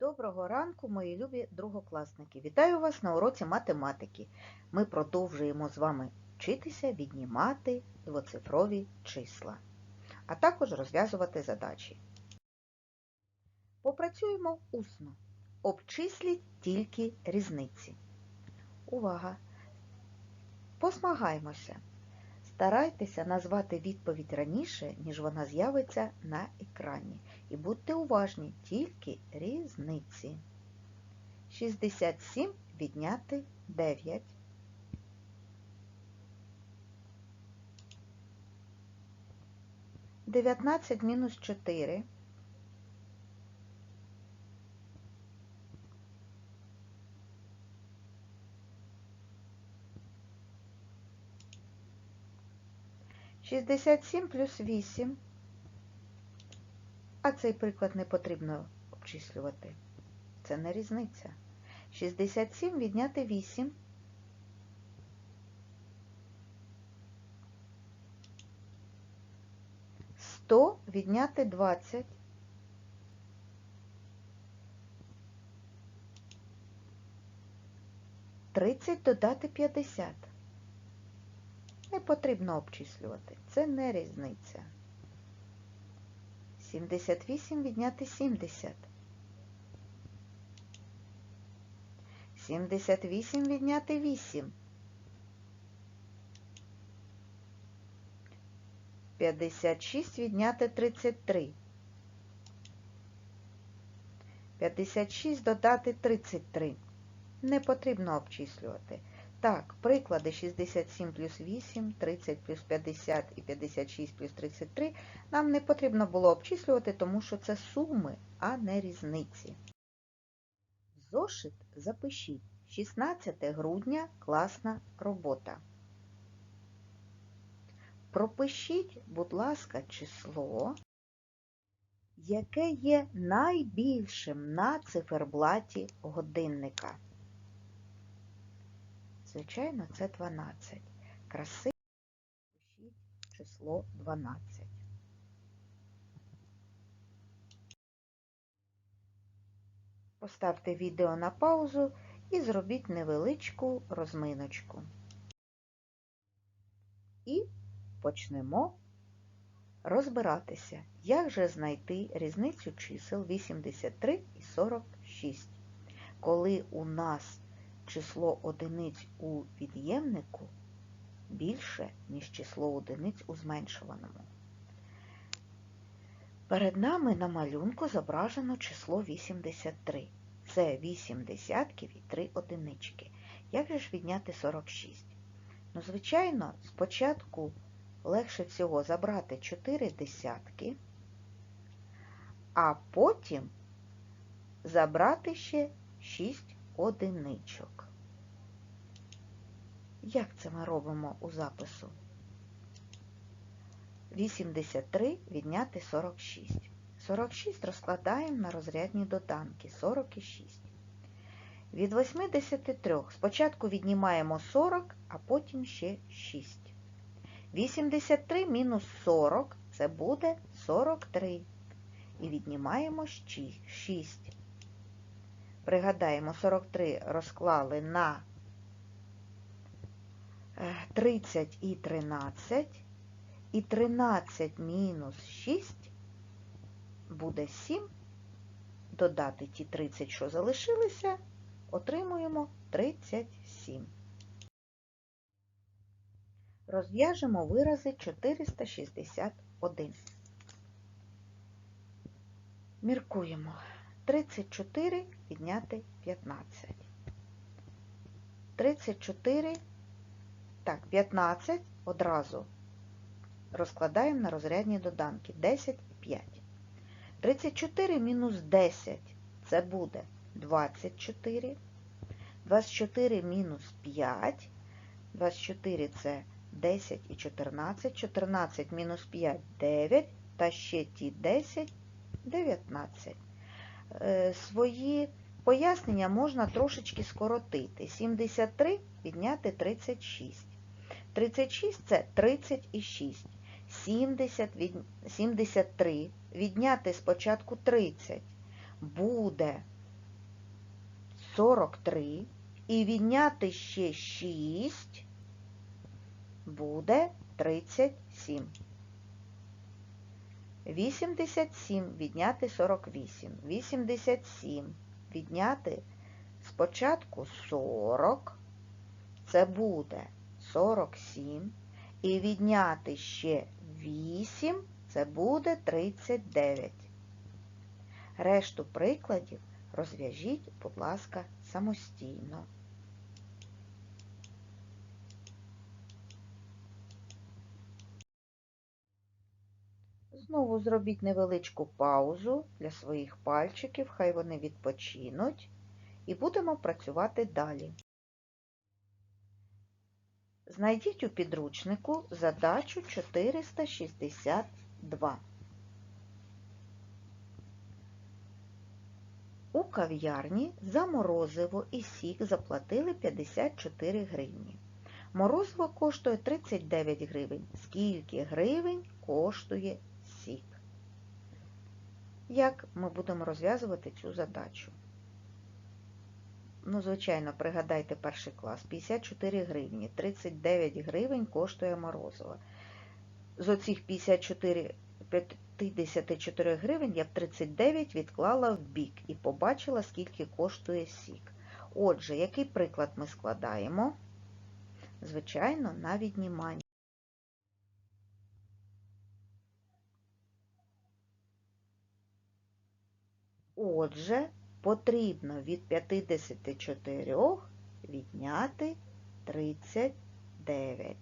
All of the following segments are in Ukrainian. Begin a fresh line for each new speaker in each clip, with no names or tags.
Доброго ранку, мої любі другокласники! Вітаю вас на уроці математики. Ми продовжуємо з вами вчитися віднімати двоцифрові числа, а також розв'язувати задачі. Попрацюємо усно. Обчисліть тільки різниці. Увага! Посмагаємося. Старайтеся назвати відповідь раніше, ніж вона з'явиться на екрані. І будьте уважні, тільки різниці. 67 відняти 9. Дев'ятнадцять мінус чотири. 67 плюс 8. А цей приклад не потрібно обчислювати. Це не різниця. 67 відняти 8. Сто відняти 20. Тридцять додати 50. Не потрібно обчислювати. Це не різниця. 78 відняти 70. 78 відняти 8. 56 відняти 33. 56 додати 33. Не потрібно обчислювати. Так, приклади 67 плюс 8, 30 плюс 50 і 56 плюс 33 нам не потрібно було обчислювати, тому що це суми, а не різниці. Зошит запишіть. 16 грудня класна робота. Пропишіть, будь ласка, число, яке є найбільшим на циферблаті годинника. Звичайно, це 12. Красиво число 12. Поставте відео на паузу і зробіть невеличку розминочку. І почнемо розбиратися, як же знайти різницю чисел 83 і 46. Коли у нас число одиниць у від'ємнику більше, ніж число одиниць у зменшуваному. Перед нами на малюнку зображено число 83. Це 8 десятків і 3 одинички. Як же ж відняти 46? Ну, звичайно, спочатку легше всього забрати 4 десятки, а потім забрати ще 6 одиничок. Як це ми робимо у запису? 83 відняти 46. 46 розкладаємо на розрядні доданки 40 і 6. Від 83 спочатку віднімаємо 40, а потім ще 6. 83 мінус 40 це буде 43. І віднімаємо 6. Пригадаємо, 43 розклали на 30 і 13. І 13 мінус 6 буде 7. Додати ті 30, що залишилися, отримуємо 37. Розв'яжемо вирази 461. Міркуємо. 34 відняти 15. 34, так, 15 одразу розкладаємо на розрядні доданки 10 і 5. 34 мінус 10 це буде 24. 24 мінус 5. 24 це 10 і 14. 14 мінус 5 9. Та ще ті 10 19. Е, свої пояснення можна трошечки скоротити. 73 відняти 36. 36 це 30 і 6. 70 від... 73 відняти спочатку 30 буде 43 і відняти ще 6 буде 37. 87 відняти 48. 87 відняти спочатку 40. Це буде 47. І відняти ще 8, це буде 39. Решту прикладів розв'яжіть, будь ласка, самостійно. Знову зробіть невеличку паузу для своїх пальчиків, хай вони відпочинуть, і будемо працювати далі. Знайдіть у підручнику задачу 462. У кав'ярні за морозиво і сік заплатили 54 гривні. Морозиво коштує 39 гривень. Скільки гривень коштує? Як ми будемо розв'язувати цю задачу? Ну, звичайно, пригадайте перший клас. 54 гривні, 39 гривень коштує морозиво. З оцих 54, 54 гривень я б 39 відклала в бік і побачила, скільки коштує сік. Отже, який приклад ми складаємо? Звичайно, на віднімання. Отже, потрібно від 54 відняти 39.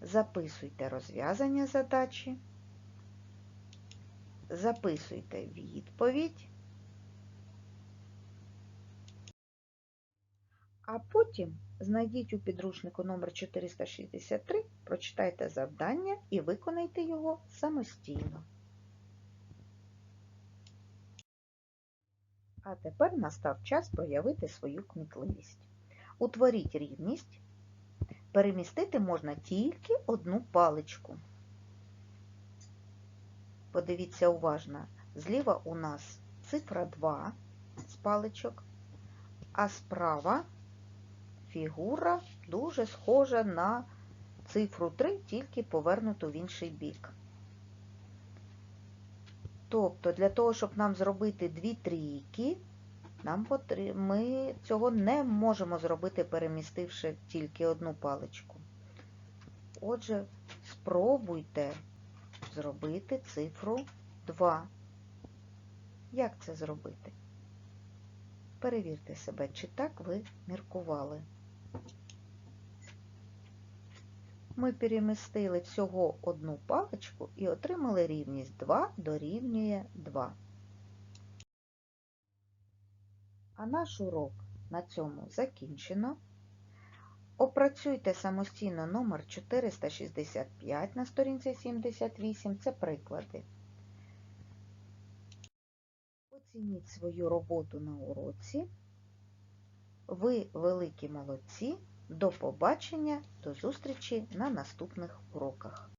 Записуйте розв'язання задачі, записуйте відповідь, а потім знайдіть у підручнику номер 463, прочитайте завдання і виконайте його самостійно. А тепер настав час проявити свою кмітливість. Утворіть рівність. Перемістити можна тільки одну паличку. Подивіться уважно, зліва у нас цифра 2 з паличок, а справа фігура дуже схожа на цифру 3, тільки повернуту в інший бік. Тобто, для того, щоб нам зробити дві трійки, нам потр... ми цього не можемо зробити, перемістивши тільки одну паличку. Отже, спробуйте зробити цифру 2. Як це зробити? Перевірте себе, чи так ви міркували. Ми перемістили всього одну паличку і отримали рівність 2 дорівнює 2. А наш урок на цьому закінчено. Опрацюйте самостійно номер 465 на сторінці 78. Це приклади. Оцініть свою роботу на уроці. Ви великі молодці. До побачення, до зустрічі на наступних уроках.